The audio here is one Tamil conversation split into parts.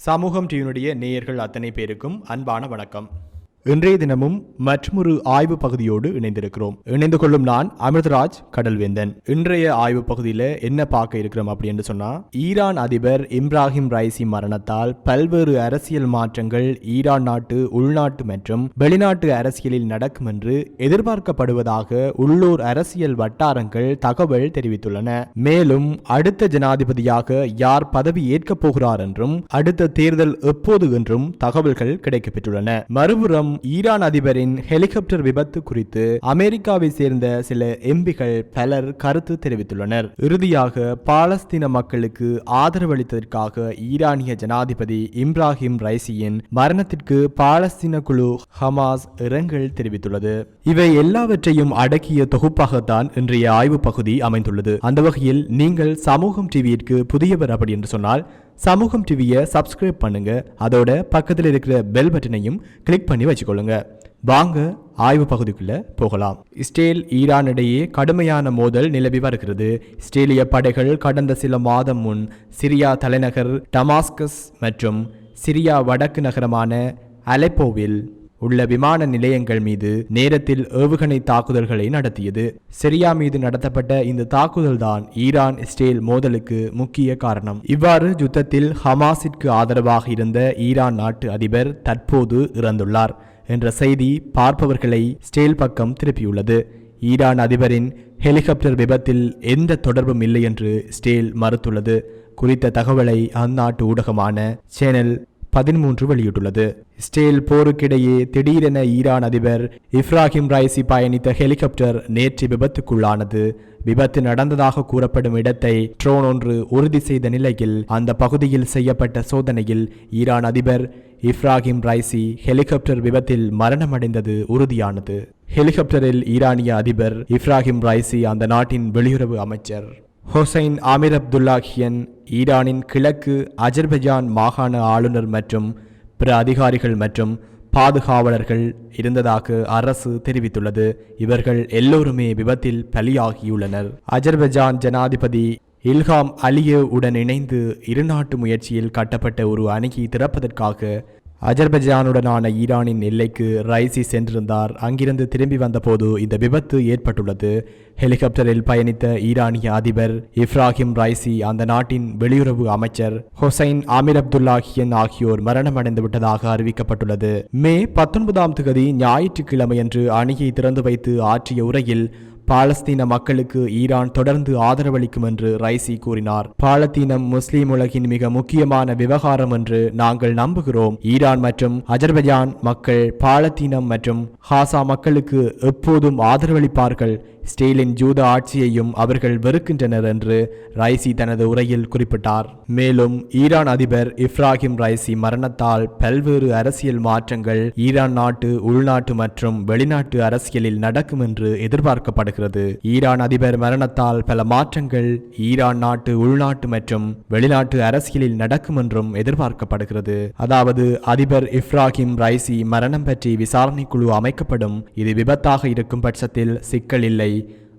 சமூகம் டியூனுடைய நேயர்கள் அத்தனை பேருக்கும் அன்பான வணக்கம். இன்றைய தினமும் மற்றொரு ஆய்வு பகுதியோடு இணைந்திருக்கிறோம். இணைந்து கொள்ளும் நான் அமிர்தராஜ் கடல்வேந்தன். இன்றைய ஆய்வு பகுதியில் என்ன பார்க்க இருக்கிறோம் அப்படின்னு சொன்னா ஈரான் அதிபர் இப்ராஹிம் ரைசி மரணத்தால் பல்வேறு அரசியல் மாற்றங்கள் ஈரான் நாட்டு உள்நாட்டு மற்றும் வெளிநாட்டு அரசியலில் நடக்கும் என்று எதிர்பார்க்கப்படுவதாக உள்ளூர் அரசியல் வட்டாரங்கள் தகவல் தெரிவித்துள்ளன. மேலும் அடுத்த ஜனாதிபதியாக யார் பதவி ஏற்கப் போகிறார் என்றும் அடுத்த தேர்தல் எப்போது என்றும் தகவல்கள் கிடைக்கப்பெற்றுள்ளன. மறுபுறம் ஈரான் அதிபரின் ஹெலிகாப்டர் விபத்து குறித்து அமெரிக்காவை சேர்ந்த சில எம்பிகள் பலர் கருத்து தெரிவித்துள்ளனர். இறுதியாக பாலஸ்தீன மக்களுக்கு ஆதரவளித்ததற்காக ஈரானிய ஜனாதிபதி இப்ராஹிம் ரைசியின் மரணத்திற்கு பாலஸ்தீன குழு ஹமாஸ் இரங்கல் தெரிவித்துள்ளது. இவை எல்லாவற்றையும் அடக்கிய தொகுப்பாகத்தான் இன்றைய ஆய்வு பகுதி அமைந்துள்ளது. அந்த வகையில் நீங்கள் சமூகம் டிவியிற்கு புதியவர் அப்படி என்று சொன்னால் சமூகம் டிவியை சப்ஸ்கிரைப் பண்ணுங்க. அதோட பக்கத்தில் இருக்கிற பெல் பட்டனையும் கிளிக் பண்ணி வச்சுக்கொள்ளுங்க. வாங்க ஆய்வு பகுதிக்குள்ள போகலாம். இஸ்ரேல் ஈரான் இடையே கடுமையான மோதல் நிலவி வருகிறது. இஸ்ரேலிய படைகள் கடந்த சில மாதம் முன் சிரியா தலைநகர் டமாஸ்கஸ் மற்றும் சிரியா வடக்கு நகரமான அலெப்போவில் உள்ள விமான நிலையங்கள் மீது நேரத்தில் ஏவுகணை தாக்குதல்களை நடத்தியது. சிரியா மீது நடத்தப்பட்ட இந்த தாக்குதல்தான் ஈரான் இஸ்ரேல் மோதலுக்கு முக்கிய காரணம். இவ்வாறு யுத்தத்தில் ஹமாஸிற்கு ஆதரவாக இருந்த ஈரான் நாட்டு அதிபர் தற்போது இறந்துள்ளார் என்ற செய்தி பார்ப்பவர்களை ஸ்டேல் பக்கம் திருப்பியுள்ளது. ஈரான் அதிபரின் ஹெலிகாப்டர் விபத்தில் எந்த தொடர்பும் இல்லை என்று ஸ்டேல் மறுத்துள்ளது. குறித்த தகவலை அந்நாட்டு ஊடகமான சேனல் பதிமூன்று வெளியிட்டுள்ளது. இஸ்ரேல் போருக்கிடையே திடீரென ஈரான் அதிபர் இப்ராஹிம் ரைசி பயணித்த ஹெலிகாப்டர் நேற்று விபத்துக்குள்ளானது. விபத்து நடந்ததாக கூறப்படும் இடத்தை ட்ரோன் ஒன்று உறுதி செய்த நிலையில் அந்த பகுதியில் செய்யப்பட்ட சோதனையில் ஈரான் அதிபர் இப்ராஹிம் ரைசி ஹெலிகாப்டர் விபத்தில் மரணமடைந்தது உறுதியானது. ஹெலிகாப்டரில் ஈரானிய அதிபர் இப்ராஹிம் ரைசி அந்த நாட்டின் வெளியுறவு அமைச்சர். ஹொசைன் ஆமிர் அப்துல்லாஹியன் ஈரானின் கிழக்கு அஜர்பஜான் மாகாண ஆளுநர் மற்றும் பிற அதிகாரிகள் மற்றும் பாதுகாவலர்கள் இருந்ததாக அரசு தெரிவித்துள்ளது. இவர்கள் எல்லோருமே விபத்தில் பலியாகியுள்ளனர். அஜர்பஜான் ஜனாதிபதி இல்ஹாம் அலியே உடன் இணைந்து இருநாட்டு முயற்சியில் கட்டப்பட்ட ஒரு அணியை திறப்பதற்காக அஜர்பைஜானுடனான ஈரானின் எல்லைக்கு ரைசி சென்றிருந்தார். அங்கிருந்து திரும்பி வந்தபோது இந்த விபத்து ஏற்பட்டுள்ளது. ஹெலிகாப்டரில் பயணித்த ஈரானிய அதிபர் இப்ராஹிம் ரைசி அந்த நாட்டின் வெளியுறவு அமைச்சர் ஹொசைன் ஆமிர் அப்துல்லாஹியன் ஆகியோர் மரணமடைந்து விட்டதாக அறிவிக்கப்பட்டுள்ளது. மே பத்தொன்பதாம் தேதி ஞாயிற்றுக்கிழமையன்று அணியை திறந்து வைத்து ஆற்றிய உரையில் பாலஸ்தீன மக்களுக்கு ஈரான் தொடர்ந்து ஆதரவளிக்கும் என்று ரைசி கூறினார். பாலத்தீனம் முஸ்லிம் உலகின் மிக முக்கியமான விவகாரம் என்று நாங்கள் நம்புகிறோம். ஈரான் மற்றும் அஜர்பைஜான் மக்கள் பாலத்தீனம் மற்றும் ஹாசா மக்களுக்கு எப்போதும் ஆதரவளிப்பார்கள் ஸ்டேலின் ஜூத ஆட்சியையும் அவர்கள் வெறுக்கின்றனர் என்று ரைசி தனது உரையில் குறிப்பிட்டார். மேலும் ஈரான் அதிபர் இப்ராஹிம் ரைசி மரணத்தால் பல்வேறு அரசியல் மாற்றங்கள் ஈரான் நாட்டு உள்நாட்டு மற்றும் வெளிநாட்டு அரசியலில் நடக்கும் என்று எதிர்பார்க்கப்படுகிறது. ஈரான் அதிபர் மரணத்தால் பல மாற்றங்கள் ஈரான் நாட்டு உள்நாட்டு மற்றும் வெளிநாட்டு அரசியலில் நடக்கும் என்றும் எதிர்பார்க்கப்படுகிறது. அதாவது அதிபர் இப்ராஹிம் ரைசி மரணம் பற்றி விசாரணை குழு அமைக்கப்படும் இது விபத்தாக இருக்கும் பட்சத்தில் சிக்கல் இல்லை.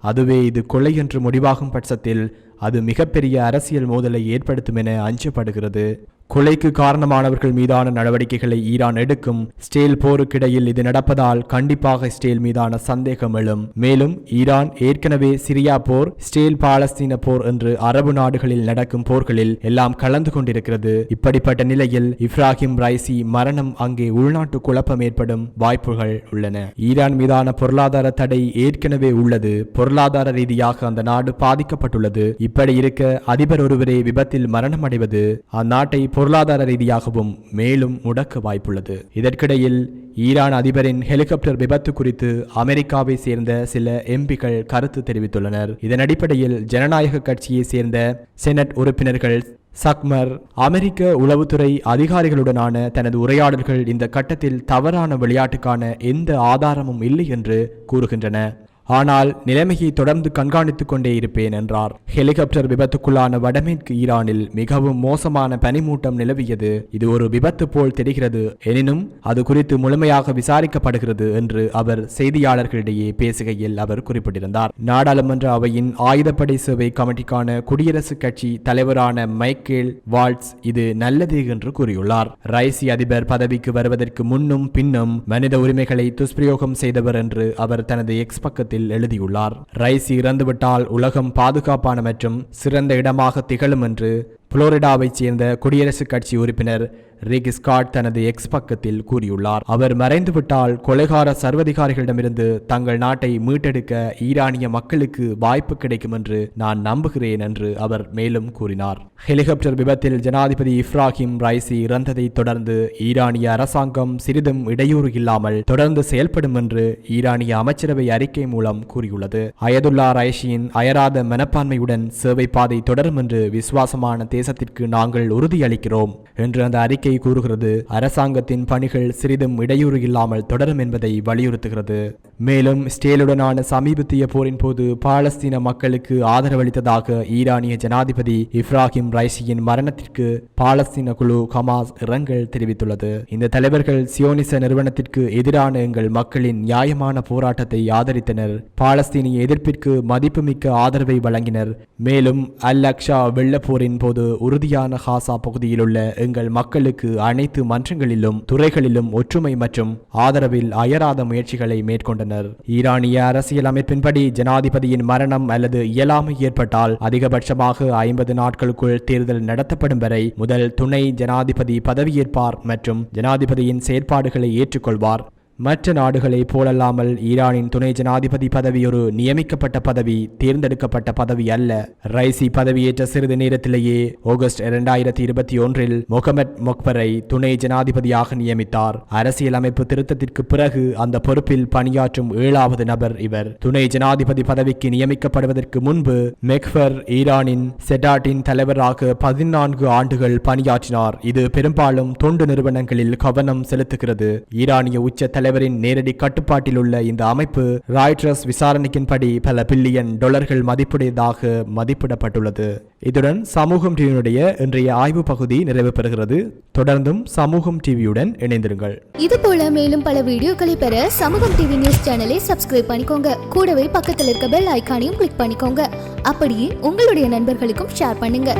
அதுவே இது கொலை என்று முடிவாகும் பட்சத்தில் அது மிகப்பெரிய அரசியல் மோதலை ஏற்படுத்தும் என அஞ்சப்படுகிறது. கொலைக்கு காரணமானவர்கள் மீதான நடவடிக்கைகளை ஈரான் எடுக்கும் ஸ்டேல் போருக்கிடையில் இது நடப்பதால் கண்டிப்பாக ஸ்டேல் மீதான சந்தேகம் எழும். மேலும் ஈரான் ஏற்கனவே சிரியா போர் ஸ்டேல் பாலஸ்தீன போர் என்று அரபு நாடுகளில் நடக்கும் போர்களில் எல்லாம் கலந்து கொண்டிருக்கிறது. இப்படிப்பட்ட நிலையில் இப்ராஹிம் ரைசி மரணம் அங்கே உள்நாட்டு குழப்பம் ஏற்படும் வாய்ப்புகள் உள்ளன. ஈரான் மீதான பொருளாதார தடை ஏற்கனவே உள்ளது. பொருளாதார ரீதியாக அந்த நாடு பாதிக்கப்பட்டுள்ளது. இப்படி இருக்க அதிபர் ஒருவரே விபத்தில் மரணம் அடைவது அந்நாட்டை பொருளாதார ரீதியாகவும் மேலும் முடக்க வாய்ப்புள்ளது. இதற்கிடையில் ஈரான் அதிபரின் ஹெலிகாப்டர் விபத்து குறித்து அமெரிக்காவை சேர்ந்த சில எம்பிகள் கருத்து தெரிவித்துள்ளனர். இதன் அடிப்படையில் ஜனநாயக கட்சியை சேர்ந்த செனட் உறுப்பினர்கள் சக்மர் அமெரிக்க உளவுத்துறை அதிகாரிகளுடனான தனது உரையாடல்கள் இந்த கட்டத்தில் தவறான விளையாட்டுக்கான எந்த ஆதாரமும் இல்லை என்று கூறுகின்றன. ஆனால் நிலைமையை தொடர்ந்து கண்காணித்துக் கொண்டே இருப்பேன் என்றார். ஹெலிகாப்டர் விபத்துக்குள்ளான வடமேற்கு ஈரானில் மிகவும் மோசமான பனிமூட்டம் நிலவியது. இது ஒரு விபத்து போல் தெரிகிறது எனினும் அது குறித்து முழுமையாக விசாரிக்கப்படுகிறது என்று அவர் செய்தியாளர்களிடையே பேசுகையில் அவர் குறிப்பிட்டிருந்தார். நாடாளுமன்ற அவையின் ஆயுதப்படை சேவை கமிட்டிக்கான குடியரசுக் கட்சி தலைவரான மைக்கேல் வால்ட்ஸ் இது நல்லது என்று கூறியுள்ளார். ரைசி அதிபர் பதவிக்கு வருவதற்கு முன்னும் பின்னும் மனித உரிமைகளை துஷ்பிரயோகம் செய்தவர் என்று அவர் தனது எக்ஸ் பக்கத்தில் எழுதியுள்ளார். ரைஸ் இறந்துவிட்டால் உலகம் பாதுகாப்பான மற்றும் சிறந்த இடமாக திகழும் என்று புளோரிடாவைச் சேர்ந்த குடியரசுக் கட்சி உறுப்பினர் ரிக் ஸ்காட் தனது எக்ஸ் பக்கத்தில் கூறியுள்ளார். அவர் மறைந்துவிட்டால் கொலைகார சர்வதிகாரிகளிடமிருந்து தங்கள் நாட்டை மீட்டெடுக்க ஈரானிய மக்களுக்கு வாய்ப்பு கிடைக்கும் என்று நான் நம்புகிறேன் என்று அவர் மேலும் கூறினார். ஹெலிகாப்டர் விபத்தில் ஜனாதிபதி இப்ராஹிம் ரைசி இறந்ததை தொடர்ந்து ஈரானிய அரசாங்கம் சிறிதும் இடையூறு இல்லாமல் தொடர்ந்து செயல்படும் என்று ஈரானிய அமைச்சரவை அறிக்கை மூலம் கூறியுள்ளது. அயதுல்லா ரைஷியின் அயராத மனப்பான்மையுடன் சேவை பாதை தொடரும் என்று விசுவாசமான தேசத்திற்கு நாங்கள் உறுதியளிக்கிறோம் என்று அந்த அறிக்கை கூறுகிறது. அரசாங்கத்தின் பணிகள் சிறிதும் இடையூறு இல்லாமல் தொடரும் என்பதை வலியுறுத்துகிறது. மேலும் ஸ்டேலுடனான சமீபத்திய போரின் போது பாலஸ்தீன மக்களுக்கு ஆதரவளித்ததாக ஈரானிய ஜனாதிபதி இப்ராஹிம் ரைசியின் மரணத்திற்கு பாலஸ்தீன குழு ஹமாஸ் இரங்கல் தெரிவித்துள்ளது. இந்த தலைவர்கள் சியோனிச நிறுவனத்திற்கு எதிரான எங்கள் மக்களின் நியாயமான போராட்டத்தை ஆதரித்தனர். பாலஸ்தீனிய எதிர்ப்பிற்கு மதிப்புமிக்க ஆதரவை வழங்கினர். மேலும் அல் அக்ஷா வெள்ளப்போரின் போது உறுதியான ஹாசா பகுதியில் உள்ள எங்கள் மக்களுக்கு அனைத்து மன்றங்களிலும் துறைகளிலும் ஒற்றுமை மற்றும் ஆதரவில் அயராத முயற்சிகளை மேற்கொண்டனர். ஈரானிய அரசியலமைப்பின்படி ஜனாதிபதியின் மரணம் அல்லது இயலாமை ஏற்பட்டால் அதிகபட்சமாக ஐம்பது நாட்களுக்குள் தேர்தல் நடத்தப்படும் வரை முதல் துணை ஜனாதிபதி பதவியேற்பார் மற்றும் ஜனாதிபதியின் செயற்பாடுகளை ஏற்றுக்கொள்வார். மற்ற நாடுகளைப் போலல்லாமல் ஈரானின் துணை ஜனாதிபதி பதவி ஒரு நியமிக்கப்பட்ட பதவி தேர்ந்தெடுக்கப்பட்ட பதவி அல்ல. ரைசி பதவியேற்ற சிறிது நேரத்திலேயே ஆகஸ்ட் இரண்டாயிரத்தி இருபத்தி ஒன்றில் முகமட் மொக்பரை துணை ஜனாதிபதியாக நியமித்தார். அரசியலமைப்பு திருத்தத்திற்கு பிறகு அந்த பொறுப்பில் பணியாற்றும் ஏழாவது நபர் இவர். துணை ஜனாதிபதி பதவிக்கு நியமிக்கப்படுவதற்கு முன்பு மெக்ஃபர் ஈரானின் செடாட்டின் தலைவராக பதினான்கு ஆண்டுகள் பணியாற்றினார். இது பெரும்பாலும் தொண்டு நிறுவனங்களில் கவனம் செலுத்துகிறது. ஈரானிய உச்ச தலைவரின் நேரடி கட்டுப்பாட்டில் உள்ள இந்த அமைப்பு ராய்டர்ஸ் விசாரணைக்கின்படி பல பில்லியன் டாலர்கள் மதிப்புடையதாக மதிப்பிடப்பட்டுள்ளது. இதுடன் சமூகம் டிவியினுடைய இன்றைய ஆய்வு பகுதி நிறைவு பெறுகிறது. தொடர்ந்தும் சமூகம் டிவியுடன் இணைந்திருங்கள். இது போல மேலும் பல வீடியோக்களை பெற சமூகம் டிவி நியூஸ் சேனலை சப்ஸ்கிரைப் பண்ணிக்கோங்க. கூடவே பக்கத்தில் இருக்க பெல் ஐக்கானையும் கிளிக் பண்ணிக்கோங்க. அப்படியே உங்களுடைய நண்பர்களுக்கும் ஷேர் பண்ணுங்க.